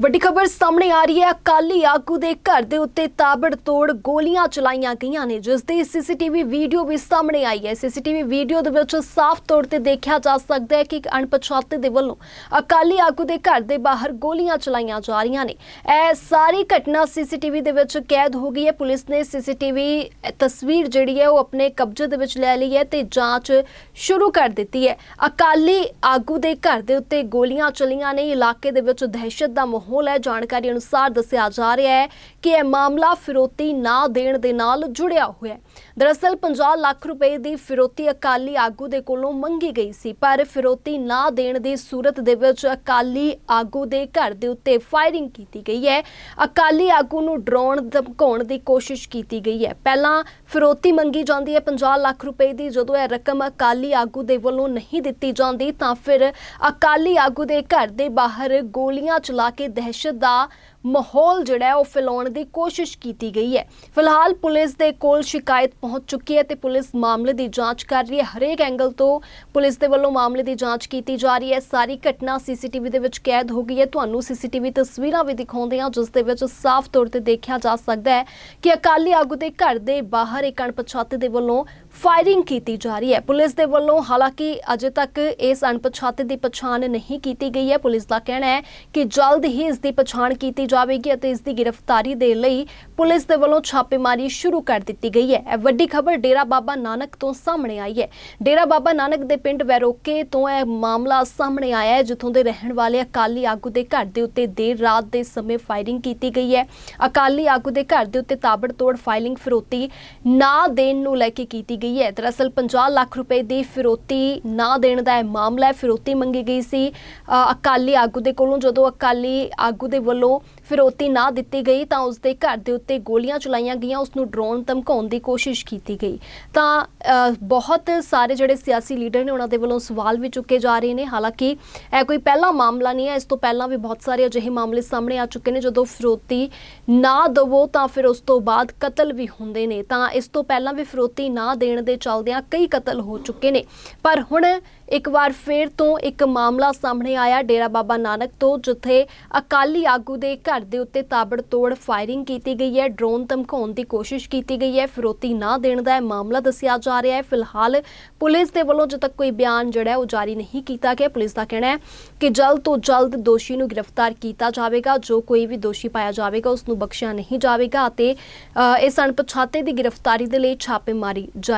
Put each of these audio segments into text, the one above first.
ਵੱਡੀ ਖਬਰ ਸਾਹਮਣੇ ਆ ਰਹੀ ਹੈ। ਅਕਾਲੀ ਆਗੂ ਦੇ ਘਰ ਦੇ ਉੱਤੇ ਤਾਬੜਤੋੜ ਗੋਲੀਆਂ ਚਲਾਈਆਂ ਗਈਆਂ ਨੇ, ਜਿਸ ਦੀ ਸੀਸੀਟੀਵੀ ਵੀਡੀਓ ਵੀ ਸਾਹਮਣੇ ਆਈ ਹੈ। ਸੀਸੀਟੀਵੀ ਵੀਡੀਓ ਦੇ ਵਿੱਚ ਸਾਫ਼ ਤੌਰ ਤੇ ਦੇਖਿਆ ਜਾ ਸਕਦਾ ਹੈ ਕਿ ਇੱਕ ਅਣਪਛਾਤੇ ਦੇ ਵੱਲੋਂ ਅਕਾਲੀ ਆਗੂ ਦੇ ਘਰ ਦੇ ਬਾਹਰ ਗੋਲੀਆਂ ਚਲਾਈਆਂ ਜਾ ਰਹੀਆਂ ਨੇ। ਇਹ ਸਾਰੀ ਘਟਨਾ ਸੀਸੀਟੀਵੀ ਦੇ ਵਿੱਚ ਕੈਦ ਹੋ ਗਈ ਹੈ। ਪੁਲਿਸ ਨੇ ਸੀਸੀਟੀਵੀ ਤਸਵੀਰ ਜਿਹੜੀ ਹੈ, ਉਹ ਆਪਣੇ ਕਬਜ਼ੇ ਦੇ ਵਿੱਚ ਲੈ ਲਈ ਹੈ ਤੇ ਜਾਂਚ ਸ਼ੁਰੂ ਕਰ ਦਿੱਤੀ ਹੈ। ਅਕਾਲੀ ਆਗੂ ਦੇ ਘਰ ਦੇ ਉੱਤੇ ਗੋਲੀਆਂ ਚਲੀਆਂ ਨੇ। ਇਲਾਕੇ ਦੇ ਵਿੱਚ ਦਹਿਸ਼ਤ ਦਾ ਮਾਹੌਲ ਹੈ। ਜਾਣਕਾਰੀ ਅਨੁਸਾਰ ਦੱਸਿਆ ਜਾ ਰਿਹਾ ਹੈ ਕਿ ਇਹ ਮਾਮਲਾ ਫਿਰੋਤੀ ਨਾ ਦੇਣ ਦੇ ਨਾਲ ਜੁੜਿਆ ਹੋਇਆ ਹੈ। ਦਰਅਸਲ 50 ਲੱਖ ਰੁਪਏ ਦੀ ਫਿਰੋਤੀ ਅਕਾਲੀ ਆਗੂ ਦੇ ਕੋਲੋਂ ਮੰਗੀ ਗਈ ਸੀ, ਪਰ ਫਿਰੋਤੀ ਨਾ ਦੇਣ ਦੀ ਸੂਰਤ ਦੇ ਵਿੱਚ ਅਕਾਲੀ ਆਗੂ ਦੇ ਘਰ ਦੇ ਉੱਤੇ ਫਾਇਰਿੰਗ ਕੀਤੀ ਗਈ ਹੈ। ਅਕਾਲੀ ਆਗੂ ਨੂੰ ਡਰਾਉਣ ਧਮਕਾਉਣ ਦੀ ਕੋਸ਼ਿਸ਼ ਕੀਤੀ ਗਈ ਹੈ। ਪਹਿਲਾਂ ਫਿਰੋਤੀ ਮੰਗੀ ਜਾਂਦੀ ਹੈ 50 ਲੱਖ ਰੁਪਏ ਦੀ, ਜਦੋਂ ਇਹ ਰਕਮ ਅਕਾਲੀ ਆਗੂ ਦੇ ਵੱਲੋਂ ਨਹੀਂ ਦਿੱਤੀ ਜਾਂਦੀ, ਤਾਂ ਫਿਰ ਅਕਾਲੀ ਆਗੂ ਦੇ ਘਰ ਦੇ ਬਾਹਰ ਗੋਲੀਆਂ ਚਲਾ ਕੇ ਦਹਿਸ਼ਤ ਦਾ ਮਾਹੌਲ ਜਿਹੜਾ ਉਹ ਫੈਲਾਉਣ ਦੀ ਕੋਸ਼ਿਸ਼ ਕੀਤੀ ਗਈ ਹੈ। ਫਿਲਹਾਲ ਪੁਲਿਸ ਦੇ ਕੋਲ ਸ਼ਿਕਾਇਤ ਪਹੁੰਚ ਚੁੱਕੀ ਹੈ ਤੇ ਪੁਲਿਸ ਮਾਮਲੇ ਦੀ ਜਾਂਚ ਕਰ ਰਹੀ ਹੈ। ਹਰੇਕ ਐਂਗਲ ਤੋਂ ਪੁਲਿਸ ਦੇ ਵੱਲੋਂ ਮਾਮਲੇ ਦੀ ਜਾਂਚ ਕੀਤੀ ਜਾ ਰਹੀ ਹੈ। ਸਾਰੀ ਘਟਨਾ ਸੀਸੀਟੀਵੀ ਦੇ ਵਿੱਚ ਕੈਦ ਹੋ ਗਈ ਹੈ। ਤੁਹਾਨੂੰ ਸੀਸੀਟੀਵੀ ਤਸਵੀਰਾਂ ਵੀ ਦਿਖਾਉਂਦੇ ਹਾਂ, ਜਿਸ ਦੇ ਵਿੱਚ ਸਾਫ਼ ਤੌਰ ਤੇ ਦੇਖਿਆ ਜਾ ਸਕਦਾ ਹੈ ਕਿ ਅਕਾਲੀ ਆਗੂ ਦੇ ਘਰ ਦੇ ਬਾਹਰ ਇੱਕ ਅਣਪਛਾਤੇ ਦੇ ਵੱਲੋਂ ਫਾਇਰਿੰਗ ਕੀਤੀ ਜਾ ਰਹੀ ਹੈ। ਪੁਲਿਸ ਦੇ ਵੱਲੋਂ ਹਾਲਾਂਕਿ ਅਜੇ ਤੱਕ ਇਸ ਅਣਪਛਾਤੇ ਦੀ ਪਛਾਣ ਨਹੀਂ ਕੀਤੀ ਗਈ ਹੈ। ਪੁਲਿਸ ਦਾ ਕਹਿਣਾ ਹੈ ਕਿ ਜਲਦ ਹੀ ਇਸ ਦੀ ਪਛਾਣ ਕੀਤੀ ਜਾਵੇਗੀ ਅਤੇ ਇਸ ਦੀ ਗ੍ਰਿਫਤਾਰੀ ਦੇ ਲਈ ਪੁਲਿਸ ਦੇ ਵੱਲੋਂ ਛਾਪੇਮਾਰੀ ਸ਼ੁਰੂ ਕਰ ਦਿੱਤੀ ਗਈ ਹੈ। ਇਹ ਵੱਡੀ ਖਬਰ ਡੇਰਾ ਬਾਬਾ ਨਾਨਕ ਤੋਂ ਸਾਹਮਣੇ ਆਈ ਹੈ। ਡੇਰਾ ਬਾਬਾ ਨਾਨਕ ਦੇ ਪਿੰਡ ਵੈਰੋਕੇ ਤੋਂ ਇਹ ਮਾਮਲਾ ਸਾਹਮਣੇ ਆਇਆ ਹੈ, ਜਿੱਥੋਂ ਦੇ ਰਹਿਣ ਵਾਲੇ ਅਕਾਲੀ ਆਗੂ ਦੇ ਘਰ ਦੇ ਉੱਤੇ ਦੇਰ ਰਾਤ ਦੇ ਸਮੇਂ ਫਾਇਰਿੰਗ ਕੀਤੀ ਗਈ ਹੈ। ਅਕਾਲੀ ਆਗੂ ਦੇ ਘਰ ਦੇ ਉੱਤੇ ਤਾਬੜਤੋੜ ਫਾਇਰਿੰਗ, ਫਿਰੋਤੀ ਨਾ ਦੇਣ ਨੂੰ ਲੈ ਕੇ ਕੀਤੀ ਗਈ ਹੈ। ਦਰਅਸਲ 50 ਲੱਖ ਰੁਪਏ ਦੀ ਫਿਰੋਤੀ ਨਾ ਦੇਣ ਦਾ ਇਹ ਮਾਮਲਾ ਹੈ। ਫਿਰੋਤੀ ਮੰਗੀ ਗਈ ਸੀ। ਅਕਾਲੀ ਆਗੂ ਦੇ ਕੋਲੋਂ ਜਦੋਂ ਅਕਾਲੀ ਆਗੂ ਦੇ ਵੱਲੋਂ ਫਿਰੋਤੀ ਨਾ ਦਿੱਤੀ ਗਈ ਤਾਂ ਉਸ ਦੇ ਘਰ ਦੇ ਉੱਤੇ ਗੋਲੀਆਂ ਚਲਾਈਆਂ ਗਈਆਂ। ਉਸ ਨੂੰ ਡਰੋਨ ਧਮਕਾਉਣ ਦੀ ਕੋਸ਼ਿਸ਼ ਕੀਤੀ ਗਈ। ਤਾਂ ਬਹੁਤ ਸਾਰੇ ਜਿਹੜੇ ਸਿਆਸੀ ਲੀਡਰ ਨੇ ਉਹਨਾਂ ਦੇ ਵੱਲੋਂ ਸਵਾਲ ਵੀ ਚੁੱਕੇ ਜਾ ਰਹੇ ਨੇ। ਹਾਲਾਂਕਿ ਇਹ ਕੋਈ ਪਹਿਲਾ ਮਾਮਲਾ ਨਹੀਂ ਹੈ। ਇਸ ਤੋਂ ਪਹਿਲਾਂ ਵੀ ਬਹੁਤ ਸਾਰੇ ਅਜਿਹੇ ਮਾਮਲੇ ਸਾਹਮਣੇ ਆ ਚੁੱਕੇ ਨੇ। ਜਦੋਂ ਫਿਰੋਤੀ ਨਾ ਦਵੋ ਤਾਂ ਫਿਰ ਉਸ ਤੋਂ ਬਾਅਦ ਕਤਲ ਵੀ ਹੁੰਦੇ ਨੇ। ਤਾਂ ਇਸ ਤੋਂ ਪਹਿਲਾਂ ਵੀ ਫਿਰੋਤੀ ਨਾ ਦੇ ਦੇਣ ਦੇ ਚੱਲਦਿਆਂ ਕਈ ਕਤਲ ਹੋ ਚੁੱਕੇ ਨੇ। ਪਰ ਹੁਣ ਇੱਕ ਵਾਰ ਫੇਰ ਤੋਂ ਇੱਕ ਮਾਮਲਾ ਸਾਹਮਣੇ ਆਇਆ ਡੇਰਾ ਬਾਬਾ ਨਾਨਕ ਤੋਂ, ਜਿੱਥੇ ਅਕਾਲੀ ਆਗੂ ਦੇ ਘਰ ਦੇ ਉੱਤੇ ਤਾਬੜਤੋੜ ਫਾਇਰਿੰਗ ਕੀਤੀ ਗਈ ਹੈ। ਡਰੋਨ ਧਮਕਾਉਣ ਦੀ ਕੋਸ਼ਿਸ਼ ਕੀਤੀ ਗਈ ਹੈ। ਫਿਰੋਤੀ ਨਾ ਦੇਣ ਦਾ ਮਾਮਲਾ ਦੱਸਿਆ ਜਾ ਰਿਹਾ ਹੈ। ਫਿਲਹਾਲ ਪੁਲਿਸ ਦੇ ਵੱਲੋਂ ਜਦ ਤੱਕ ਕੋਈ ਬਿਆਨ ਜਿਹੜਾ ਉਹ ਜਾਰੀ ਨਹੀਂ ਕੀਤਾ ਗਿਆ। ਪੁਲਿਸ ਦਾ ਕਹਿਣਾ ਹੈ ਕਿ ਜਲਦ ਤੋਂ ਜਲਦ ਦੋਸ਼ੀ ਨੂੰ ਗ੍ਰਿਫਤਾਰ ਕੀਤਾ ਜਾਵੇਗਾ। ਜੋ ਕੋਈ ਵੀ ਦੋਸ਼ੀ ਪਾਇਆ ਜਾਵੇਗਾ, ਉਸ ਨੂੰ ਬਖਸ਼ਿਆ ਨਹੀਂ ਜਾਵੇਗਾ ਅਤੇ ਇਸ ਅਣਪਛਾਤੇ ਦੀ ਗ੍ਰਿਫਤਾਰੀ ਦੇ ਲਈ ਛਾਪੇਮਾਰੀ ਜਾਰੀ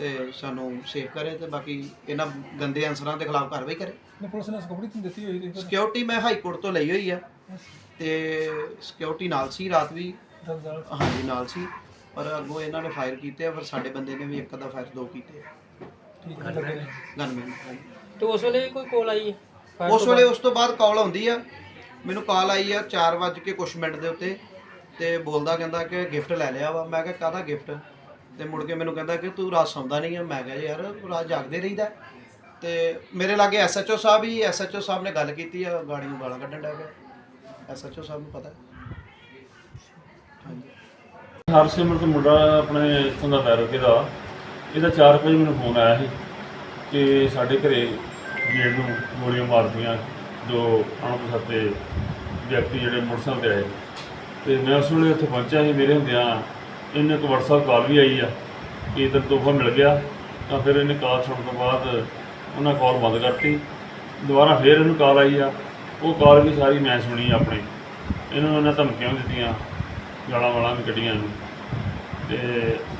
ਤੇ ਸਾਨੂੰ ਸੇਫ ਕਰੇ ਤੇ ਬਾਕੀ ਇਹਨਾਂ ਗੰਦੇ ਅਨਸਰਾਂ ਦੇ ਖਿਲਾਫ ਕਾਰਵਾਈ ਕਰੇ। ਨੇ ਪੁਲਿਸ ਨੇ ਸਕੋਪੜੀ ਤੁਹਾਨੂੰ ਦਿੱਤੀ ਹੋਈ ਦੇਖੋ ਸਿਕਿਉਰਿਟੀ ਮੈਂ ਹਾਈ ਕੋਰਟ ਤੋਂ ਲਈ ਹੋਈ ਆ। ਤੇ ਸਿਕਿਉਰਿਟੀ ਨਾਲ ਸੀ ਰਾਤ ਵੀ। ਹਾਂਜੀ ਨਾਲ ਸੀ। ਪਰ ਅੱਗੋਂ ਇਹਨਾਂ ਨੇ ਫਾਇਰ ਕੀਤੇ ਆ ਪਰ ਸਾਡੇ ਬੰਦੇ ਨੇ ਵੀ ਇੱਕ ਦਾ ਫਾਇਰ ਦੋ ਕੀਤੇ ਠੀਕ ਹੈ ਲੱਗੇ ਨੇ। ਗਨਮੈਨ ਤੇ ਉਸ ਵੇਲੇ ਕੋਈ ਕੋਲ ਆਈ? ਹੈ ਉਸ ਤੋਂ ਵੇਲੇ ਉਸ ਤੋਂ ਬਾਅਦ ਕਾਲ ਆਉਂਦੀ ਆ। ਮੈਨੂੰ ਕਾਲ ਆਈ ਆ 4 ਵਜੇ ਕੇ ਕੁਛ ਮਿੰਟ ਦੇ ਉੱਤੇ। ਤੇ ਬੋਲਦਾ ਕਹਿੰਦਾ ਕਿ ਗਿਫਟ ਲੈ ਲਿਆ ਵਾ। ਮੈਂ ਕਿਹਾ ਕਾਹਦਾ ਗਿਫਟ ਤੇ ਮੁੜ ਕੇ ਮੈਨੂੰ ਕਹਿੰਦਾ ਕਿ ਤੂੰ ਰਾਤ ਸੌਂਦਾ ਨਹੀਂ ਆ। ਮੈਂ ਕਿਹਾ ਯਾਰ ਰਾਤ ਜਾਗਦੇ ਰਹੀਦਾ। ਤੇ ਮੇਰੇ ਲਾਗੇ ਐਸਐਚਓ ਸਾਹਿਬ ਹੀ ਐਸਐਚਓ ਸਾਹਿਬ ਨੇ ਗੱਲ ਕੀਤੀ ਆ, ਗਾੜੀ ਨੂੰ ਗਾਲਾਂ ਕੱਢਣ ਲੱਗ ਪਿਆ। ਐਸਐਚਓ ਸਾਹਿਬ ਨੂੰ ਪਤਾ। ਹਰਸਿਮਰਤ ਮੁੰਡਾ ਆਪਣੇ ਇੱਥੋਂ ਦਾ ਬੈਰੋਕੇ ਦਾ। ਇਹਦਾ 4 ਵਜੇ ਮੈਨੂੰ ਫੋਨ ਆਇਆ ਸੀ ਕਿ ਸਾਡੇ ਘਰੇ ਗੇਟ ਨੂੰ ਗੋਲੀਆਂ ਮਾਰਦੀਆਂ ਦੋ ਅਣਪਛਾਤੇ ਵਿਅਕਤੀ ਜਿਹੜੇ ਮੋਟਰਸਾਈਕਲ ਤੇ ਆਏ। ਤੇ ਮੈਂ ਉਸ ਵੇਲੇ ਉੱਥੇ ਪਹੁੰਚਿਆ ਸੀ। ਮੇਰੇ ਹੁੰਦਿਆਂ ਇਹਨੇ ਇੱਕ WhatsApp ਕਾਲ ਵੀ ਆਈ ਆ ਕਿ ਇਧਰ ਤੋਹਫਾ ਮਿਲ ਗਿਆ ਤਾਂ ਫਿਰ ਇਹਨੇ ਕਾਲ ਸੁਣਨ ਤੋਂ ਬਾਅਦ ਉਹਨਾਂ ਕਾਲ ਬੰਦ ਕਰਤੀ। ਦੁਬਾਰਾ ਫਿਰ ਇਹਨੂੰ ਕਾਲ ਆਈ ਆ। ਉਹ ਕਾਲ ਵੀ ਸਾਰੀ ਮੈਂ ਸੁਣੀ ਆਪਣੇ। ਇਹਨੂੰ ਉਹਨਾਂ ਧਮਕੀਆਂ ਦਿੱਤੀਆਂ ਗਾਲਾਂ ਵਾਲਾਂ ਵੀ ਕੱਢੀਆਂ ਇਹਨੂੰ। ਤੇ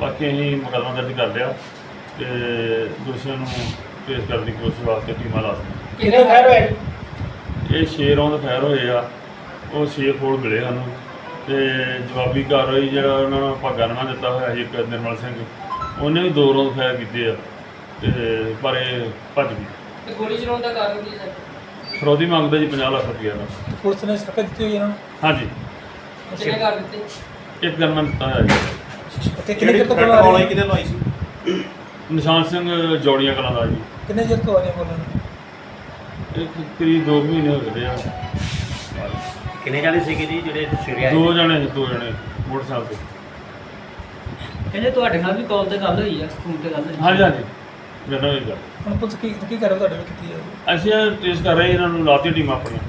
ਬਾਕੀ ਅਸੀਂ ਮੁਕੱਦਮਾ ਦਰਜ ਕਰ ਲਿਆ ਤੇ ਦੋਸ਼ੀਆਂ ਨੂੰ ਪੇਸ਼ ਕਰਨ ਦੀ ਕੋਸ਼ਿਸ਼ ਵਾਸਤੇ ਟੀਮਾਂ ਲਾ ਦਿੱਤੀਆਂ। ਕਿੰਨੇ ਫਾਇਰ ਹੋਏ? ਇਹ ਛੇ ਰੌਂਦ ਫਾਇਰ ਹੋਏ ਆ। ਉਹ ਛੇ ਖੋਲ ਮਿਲੇ ਸਾਨੂੰ। ਤੇ ਜਵਾਬੀ ਕਾਰਵਾਈ ਜਿਹੜਾ ਉਹਨਾਂ ਨੂੰ ਭਾਗਾ ਨਾ ਦਿੱਤਾ ਹੋਇਆ ਸੀ ਇੱਕ ਨਿਰਮਲ ਸਿੰਘ ਉਹਨੇ ਵੀ ਦੋ ਰੌਂਦ ਫਾਇਰ ਕੀਤੇ ਆ ਤੇ ਪਰ ਇਹ ਭੱਜ ਗਈ ਤੇ ਗੋਲੀ ਚਲਾਉਣ ਦਾ ਕਾਰਨ ਕੀ ਸਰ? ਫਰੋਦੀ ਮੰਗਦਾ ਜੀ 50 ਲੱਖ ਰੁਪਈਆ ਦਾ। ਪੁਲਿਸ ਨੇ ਸਖਤ ਦਿੱਤੀ ਹੋਈ ਇਹਨਾਂ ਨੂੰ? ਹਾਂਜੀ। ਕਿੰਨੇ ਕਰ ਦਿੱਤੇ? ਇੱਕ ਗਨਮੈਨ ਦਿੱਤਾ ਹੋਇਆ ਜੀ। ਤੇ ਕਿੰਨੇ ਚਿਰ ਤੋਂ ਕੋਲ ਆ ਰਹੀ ਕਿਤੇ ਲਵਾਈ ਸੀ? ਨਿਸ਼ਾਨ ਸਿੰਘ ਜੋੜੀਆਂ ਕਲਾਂ ਦਾ ਜੀ। ਕਿੰਨੇ ਚਿਰ ਤੋਂ ਆ ਰਹੀ ਬੋਲਣ? ਇਹ ਕਰੀਬ 2 ਮਹੀਨੇ ਹੋ ਗਏ ਆ। ਕਿੰਨੇ ਜਾਣੇ ਸੀਗੇ ਜੀ ਜਿਹੜੇ ਸਵੇਰੇ ਆਏ ਦੋ ਜਣੇ ਦੋ ਜਣੇ ਮੋਟਰਸਾਈਕਲ ਤੇ। ਕਹਿੰਦੇ ਤੁਹਾਡੇ ਨਾਲ ਵੀ ਕਾਲ ਤੇ ਗੱਲ ਹੋਈ ਆ ਫੋਨ ਤੇ ਗੱਲ ਹੋਈ। ਹਾਂਜੀ ਹਾਂਜੀ। ਮੇਰੇ ਨਾਲ ਇਹ ਗੱਲ ਹੁਣ ਪੁਲਿਸ ਕੀ ਕੀ ਕਰ ਰਹੀ ਤੁਹਾਡੇ ਵਿੱਚ ਕੀਤੀ ਰਹੀ ਅਸੀਂ ਟ੍ਰੇਸ ਕਰ ਰਹੇ ਇਹਨਾਂ ਨੂੰ ਲਾਤੀ ਟੀਮ ਆਪਣੀਆਂ।